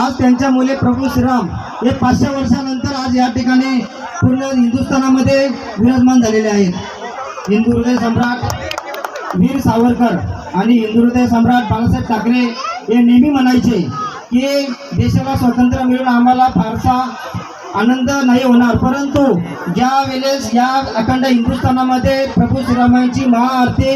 आज त्यांच्या मुले प्रभू श्रीराम हे पाचशे वर्षानंतर आज या ठिकाणी पूर्ण हिंदुस्थानामध्ये विराजमान झालेले आहेत. हिंदू हृदय सम्राट वीर सावरकर आणि हिंदू हृदय सम्राट बाळासाहेब ठाकरे हे नेहमी म्हणायचे की देशाला स्वातंत्र्य मिळून आम्हाला फारसा आनंद नाही होणार. परंतु ज्या वेळेस या अखंड हिंदुस्थानामध्ये प्रभू श्रीरामांची महाआरती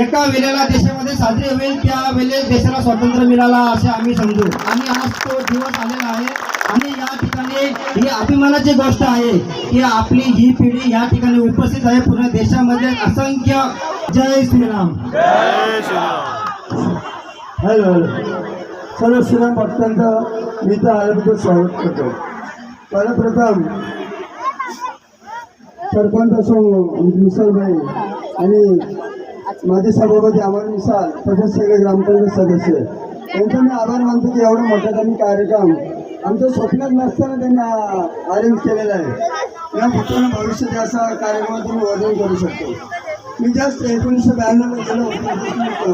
एका वेळेला देशामध्ये साजरी होईल त्या वेळेस देशाला स्वातंत्र्य मिळाला असे आम्ही समजू. आणि आज तो दिवस आलेला आहे. आणि या ठिकाणी ही अभिमानाची गोष्ट आहे की आपली ही पिढी या ठिकाणी उपस्थित आहे. पूर्ण देशामध्ये असंख्य जय श्रीराम. Hello hello. सर्व श्रीराम भक्तांचं मी तर आल्याबद्दल स्वागत करतो. सर्वप्रथम सरपंच असो मिसळबाई आणि माझे सभापती अमर मिसाल तसेच सगळे ग्रामपंचायत सदस्य त्यांचा मी आभार मानतो की एवढा मोठा त्यांनी कार्यक्रम आमच्या स्वप्नात नसताना त्यांनी अरेंज केलेला आहे. या पुढच्या भविष्यात असा कार्यक्रमातून तुम्ही वर्णन करू शकतो. मी जास्त एकोणीसशे ब्याण्णवला गेलो होतो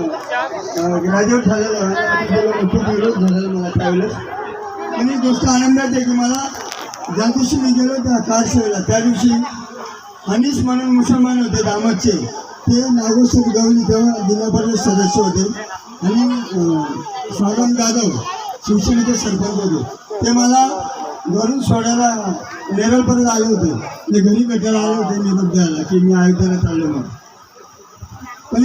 ग्रॅज्युएट झालेलो आहे. विरोध झालेला मला त्यावेळेस. आणि गोष्ट आनंदाची आहे की मला ज्या दिवशी मी गेलो त्या कार त्या दिवशी अनिस म्हणून मुसलमान होते दामदचे. ते नागोशेठ गवली तेव्हा जिल्हा परिषद सदस्य होते. आणि स्वागम स्वागत जाधव शिवसेनेचे सरपंच होते. ते मला घरून सोडायला नेरळपर्यंत आले होते. ते घरी भेटायला आले होते निरोप द्यायला की मी आयोध्येला चाललो म्हणून. पण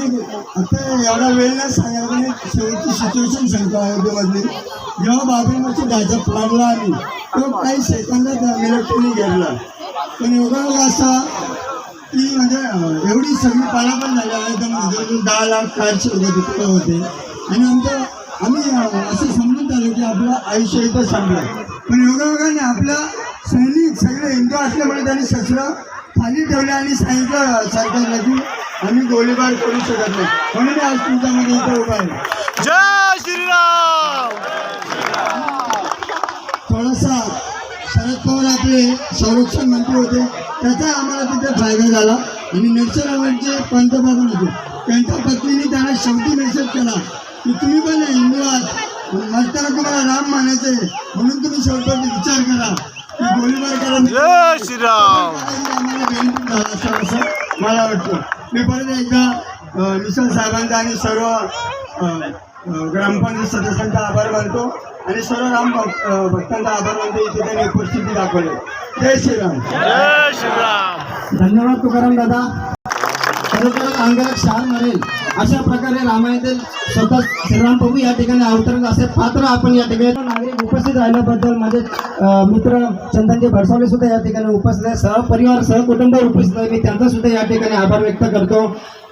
आता एवढा वेळ नाही सांगायला पण एक शेवटची सिच्युएशन सांगतो अयोध्येमधली जेव्हा बाबरी मस्जिद ढाचा प्लानला आली तो काही सेकंदात मिलिटरीने घेरला पण एवढा असा की म्हणजे एवढी सगळी पण झाली. अयोध्येमध्ये दहा लाख कारचे वगैरे तिकडे होते. आणि आमचं आम्ही असं समजून आलो की आपलं आयुष्य इथं संपलं. पण योगायोगाने आपल्या हिंदू असल्यामुळे त्यांनी शस्त्र खाली ठेवले आणि सांगितलं सरकारला की आम्ही गोळीबार करू शकत नाही. म्हणून आज तुमच्यामध्ये इथे उभा आहे. जय श्रीराम! थोडासा शरद पवार आपले संरक्षण मंत्री होते. त्याचा आम्हाला तिथे फायदा झाला. आणि नरसरावांचे पंतप्रधान होते. त्यांच्या पत्नीने त्यांना शेवटी मेसेज केला की तुम्ही पण हिंदू आहात मरताना तुम्हाला राम मानायचे म्हणून तुम्ही शेवटी विचार करा. जय श्रीराम. मला वाटतं. मी परत एकदा मिसल साहेबांचा आणि सर्व ग्रामपंचायत सदस्यांचा आभार मानतो आणि सर्व राम भक्तांचा आभार मानतो. इथे त्यांनी उपस्थिती दाखवली. जय श्रीराम. जय श्रीराम. धन्यवाद तुकाराम दादा. खरोखरच अंगाला शान मरेल अशा प्रकारे रामायणातील स्वतः श्रीराम प्रभू या ठिकाणी अवतरण असे पात्र आपण या ठिकाणी नागरिक उपस्थित राहिल्याबद्दल माझे मित्र चंदनजी भडसावले सुद्धा या ठिकाणी उपस्थित आहे सहपरिवार सहकुटुंब उपस्थित आहे मी त्यांचा सुद्धा या ठिकाणी आभार व्यक्त करतो.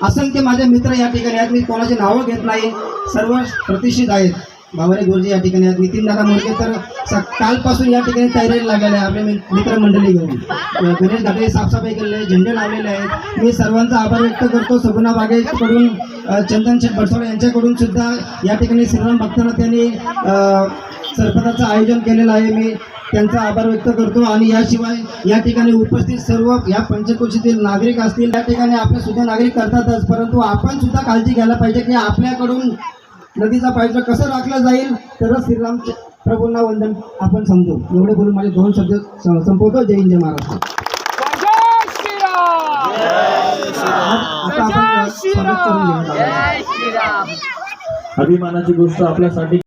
असंख्य माझे मित्र या ठिकाणी आहेत. मी कोणाची नावं घेत नाही. सर्व प्रतिष्ठित आहेत. भावाने गुरुजी या ठिकाणी आहेत नितीन दादा मुलगे तर स- कालपासून या ठिकाणी तयारीला लागलेले आहे आपले मित्र मित्रमंडळी घेऊन. गणेश दादा साफसफाई केलेली आहे झेंडे लावलेले आहेत. मी सर्वांचा आभार व्यक्त करतो. सगुणा बागेकडून चंदन शेठ भडसोळे यांच्याकडून सुद्धा या ठिकाणी श्रीराम भक्तांना त्यांनी सरपदाचं आयोजन केलेलं आहे. मी त्यांचा आभार व्यक्त करतो. आणि याशिवाय या ठिकाणी उपस्थित सर्व या पंचकोशीतील नागरिक असतील या ठिकाणी आपले सुद्धा नागरिक करतातच. परंतु आपण सुद्धा काळजी घ्यायला पाहिजे की आपल्याकडून नदीचा पायथा कसं राखला जाईल तरच श्रीराम प्रभूंना वंदन आपण समजू. एवढे बोलून माझे दोन शब्द संपवतो. जय हिंद जय महाराष्ट्र. आता आपण स्वागत करून घेऊया अभिमानाची गोष्ट आपल्यासाठी